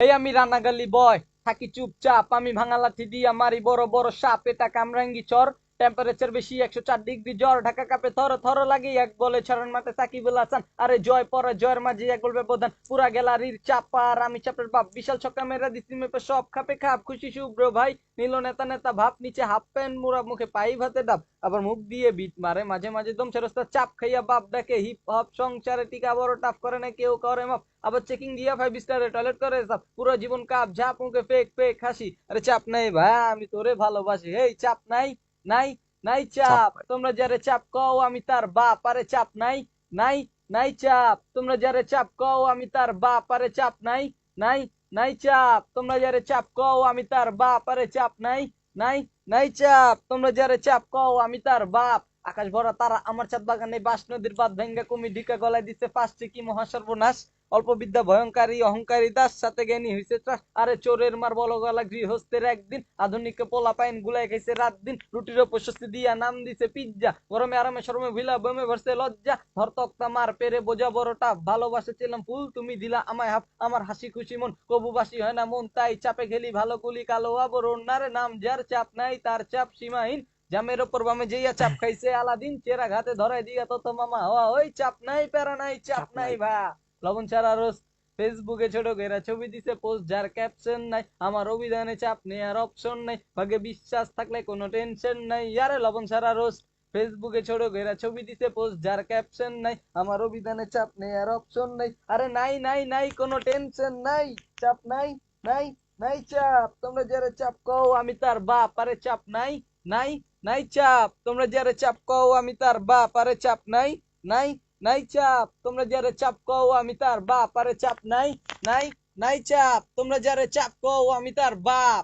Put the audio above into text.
এই আমি রানাগালি বয়, থাকি চুপচাপ, আমি ভাঙা লাঠি দিয়া মারি বড় বড় সাপ, এটা কামরাঙ্গি চর। টেম্পারেচার বেশি, একশো চার ডিগ্রি জ্বর, ঢাকা কাপে থর থর লাগে, এক বলে ছড়ান মাঠে সাকিবুল হাসান। আরে জয় পরে জয়ের মাঝে এক বলবে প্রধান পুরা গ্যালারির চাপার আমি চাপের বাপ। বিশাল ছক্কা মেরা দিছি মেপে, সব খাপে খাপ। খুশি শুভ্র ভাই, নীল নেতা নেতা ভাব, নিচে হাফ প্যান্ট মুরা মুখে পাই ভাতে ডাব। আবার মুখ দিয়ে বিট মারে, মাঝে মাঝে দম ছেরস্তা চাপ খাইয়া বাপ ডাকে হিপ হপ সংসারে টিকা বড় টাফ করে না, কেউ করে মাপ আবার চেকিং দিয়া ফাইভ স্টারে টয়লেট করে সব পুরো জীবন কাপ, ঝাপ, মুখে ফেক ফেক হাসি। আরে চাপ নাই ভাই, আমি তোরে ভালোবাসি। এই চাপ নাই। নাই নাই চাপ। তোমরা যারে চাপ কও আমি তার বাপ আরে চাপ নাই নাই নাই চাপ। তোমরা যারে চাপ কও আমি তার বাপ আরে চাপ নাই নাই নাই চাপ। তোমরা যারে চাপ কও আমি তার বাপ আরে চাপ নাই নাই নাই চাপ। তোমরা যারে চাপ কও আমি তার বাপ। আকাশ ভরা তারা আমার চাঁদ বাগানে বাস নদীর বাদ ভেঙ্গা কুমি ঢিকা গলায় দিতে পাঁচটি কি মহা সর্বনাশ অল্প বিদ্যা ভয়ঙ্কারী অহংকারী দাস সাথে জ্ঞানী হইছে ত্রাস। আরে চোরের মার বল গলা গৃহস্থের একদিন আধুনিক পোলা পাইন গুলাই খাইছে রাত দিন রুটির প্রশস্তি দিয়া নাম দিছে পিজ্জা। গরমে আরামে শরমে ভিলা বমে ভরছে লজ্জা। ধর তক্তা মার পেরে বোঝা বড়টা ভালোবাসে ছিলাম ফুল তুমি দিলা আমায় হাফ। আমার হাসি খুশি মন কবু বাসি হয় না মন তাই চাপে খেলি ভালো কুলি কালো আবরণ। নারে নাম যার চাপ নাই তার চাপ সীমাহীন। জামের ওপর বামে যেইয়া চাপ খাইছে আলাদিন চেরা ঘাতে ধরাই দিয়া তত মামা হওয়া ওই চাপ নাই প্যারা নাই চাপ নাই। ভা লবণ ছাড়া রোজ ফেসবুকে ছোট ঘেরা ছবি দিছে পোস্ট যার ক্যাপশন নাই, আমার অভিধানে চাপ নেয়ার অপশন নাই, ভাগে বিশ্বাস থাকলে কোনো টেনশন নাই। ইয়ারে লবণ ছাড়া রোজ ফেসবুকে ছোট ঘেরা ছবি দিছে পোস্ট যার ক্যাপশন নাই, আমার অভিধানে চাপ নেয়ার অপশন নাই। আরে নাই নাই নাই, কোনো টেনশন নাই, চাপ নাই নাই নাই চাপ। তোমরা যারা চাপ কও আমি তার বাপ, আরে চাপ নাই নাই নাই চাপ। তোমরা যারা চাপ কও আমি তার বাপ, আরে চাপ নাই নাই নাই চাপ, তোমরা যারা চাপ কও আমি তার বাপ, আরে চাপ নাই নাই নাই চাপ, তোমরা যারা চাপ কও আমি তার বাপ।